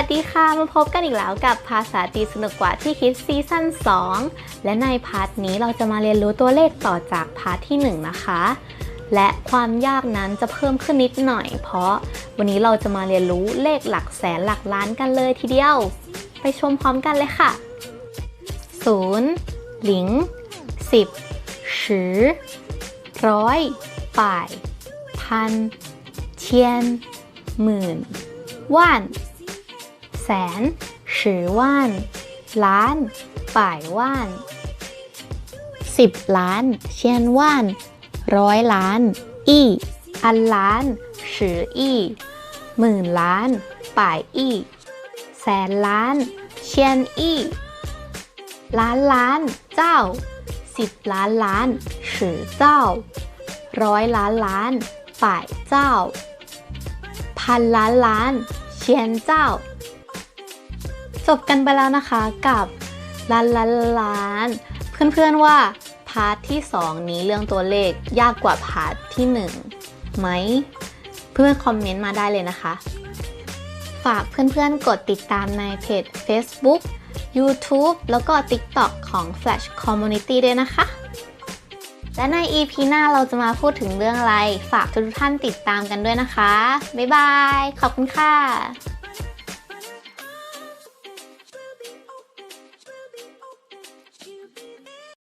ัสดีค่ะ มาพบกันอีกแล้วกับภาษาจีนสนุกกว่าที่คิดซีซั่น2 และในพาร์ทนี้เราจะมาเรียนรู้ตัวเลขต่อจากพาร์ทที่ 1 นะคะ และความยากนั้นจะเพิ่มขึ้นนิดหน่อย เพราะวันนี้เราจะมาเรียนรู้เลขหลักแสนหลักล้านกันเลยทีเดียว ไปชมพร้อมกันเลยค่ะ 0 หลิง 10十ร้อยป่าย พันเทียน หมื่น ว่าน แสนสือว่นล้าน ป่ายว่านสิบล้านเชียนว่าน ร้อยล้าน อี้ อันล้านสือีหมื่นล้าน ป่ายอี้แสนล้าน เชียนอี้ล้านล้าน เจ้าสิบล้านล้านสือเจ้า ร้อยล้านล้าน ป่ายเจ้า พันล้านล้าน เชียนเจ้า จบกันไปแล้วนะคะกับล้านล้านล้านเพื่อนๆว่าพาร์ทที่ 2 นี้เรื่องตัวเลขยากกว่าพาร์ทที่ 1 ไหม เพื่อนคอมเมนต์มาได้เลยนะคะ ฝากเพื่อนๆกดติดตามในเพจ Facebook YouTube แล้วก็ TikTok ของ Flash Community ด้วยนะคะ และใน EP หน้าเราจะมาพูดถึงเรื่องอะไร ฝากทุกท่านติดตามกันด้วยนะคะ บ๊ายบาย ขอบคุณค่ะ